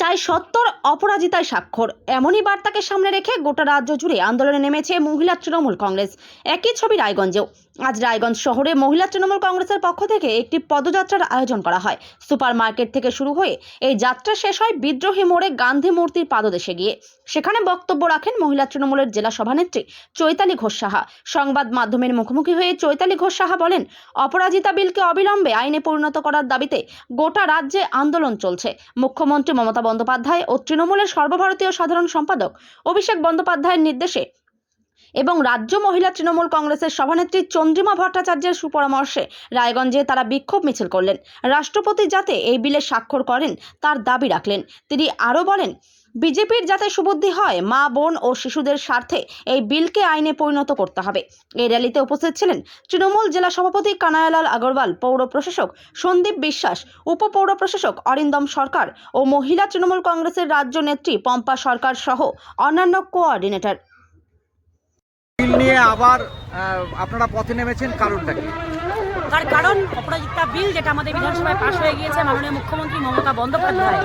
চাই সত্তর অপরাজিতায় স্বাক্ষর। এমনই বার্তাকে সামনে রেখে গোটা রাজ্য জুড়ে আন্দোলনে নেমেছে মহিলা তৃণমূল কংগ্রেস। একই ছবি রায়গঞ্জেও। আজ রায়গঞ্জ শহরে মহিলা তৃণমূল কংগ্রেসের পক্ষ থেকে একটি পদযাত্রার আয়োজন করা হয়। সুপার মার্কেট থেকে শুরু হয়ে এই যাত্রা শেষ হয় বিদ্রোহী মোড়ে গান্ধী মূর্তির পাদদেশে গিয়ে। সেখানে বক্তব্য রাখেন মহিলা তৃণমূলের জেলা সভানেত্রী চৈতালি ঘোষ সাহা। সংবাদ মাধ্যমের মুখোমুখি হয়ে চৈতালি ঘোষ সাহা বলেন, অপরাজিতা বিলকে অবিলম্বে আইনে পরিণত করার দাবিতে গোটা রাজ্যে আন্দোলন চলছে। মুখ্যমন্ত্রী মমতা বন্দ্যোপাধ্যায় ও তৃণমূলের সর্বভারতীয় সাধারণ সম্পাদক অভিষেক বন্দ্যোপাধ্যায়ের নির্দেশে এবং রাজ্য মহিলা তৃণমূল কংগ্রেসের সভানেত্রী চন্দ্রিমা ভট্টাচার্যের সুপরামর্শে রায়গঞ্জে তারা বিক্ষোভ মিছিল করলেন। রাষ্ট্রপতি যাতে এই বিলে স্বাক্ষর করেন, তার দাবি রাখলেন। তিনি আরও বলেন, বিজেপির যাতে সুবুদ্ধি হয়, মা, বোন ও শিশুদের স্বার্থে এই বিলকে আইনে পরিণত করতে হবে। এই র্যালিতে উপস্থিত ছিলেন তৃণমূল জেলা সভাপতি কানায়ালাল আগরওয়াল, পৌর প্রশাসক সন্দীপ বিশ্বাস উপপৌর প্রশাসক অরিন্দম সরকার ও মহিলা তৃণমূল কংগ্রেসের রাজ্য নেত্রী পম্পা সরকার সহ অন্যান্য কোঅর্ডিনেটর। বিল নিয়ে আবার আপনারা পথে নেমেছেন, কারণটা তার কারণ, অপরাজিতা বিল, যেটা আমাদের বিধানসভায় পাশ হয়ে গিয়েছে মাননীয় মুখ্যমন্ত্রী মমতা বন্দ্যোপাধ্যায়,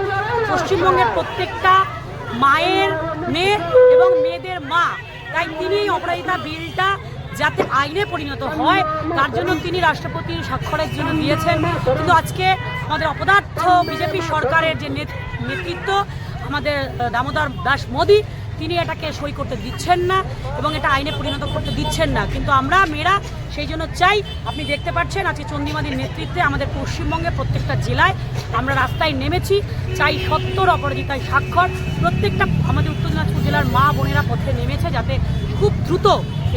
পশ্চিমবঙ্গের প্রত্যেকটা মায়ের মেয়ে এবং মেয়েদের মা, তাই তিনি অপরাজিতা বিলটা যাতে আইনে পরিণত হয়, তার জন্য তিনি রাষ্ট্রপতির স্বাক্ষরের জন্য দিয়েছেন। কিন্তু আজকে আমাদের অপদার্থ বিজেপি সরকারের যে নেত- নেতৃত্ব, আমাদের দামোদর দাস মোদী তিনি এটাকে সই করতে দিচ্ছেন না এবং এটা আইনে পরিণত করতে দিচ্ছেন না। কিন্তু আমরা, মেয়েরা, সেই জন্য চাই, আপনি দেখতে পাচ্ছেন আজকে চন্দিমাদির নেতৃত্বে আমাদের পশ্চিমবঙ্গের প্রত্যেকটা জেলায় আমরা রাস্তায় নেমেছি, চাই সত্তর অপরাজিতায় স্বাক্ষর। প্রত্যেকটা আমাদের উত্তর দিনাজপুর জেলার মা বোনেরা পথে নেমেছে যাতে খুব দ্রুত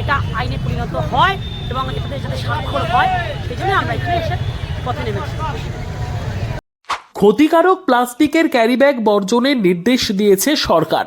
এটা আইনে পরিণত হয় এবং এটাতে যাতে স্বাক্ষর হয়। সেই জন্য আমরা এখানে এসে পথে নেমেছি। ক্ষতিকারক প্লাস্টিকের ক্যারিব্যাগ বর্জনের নির্দেশ দিয়েছে সরকার।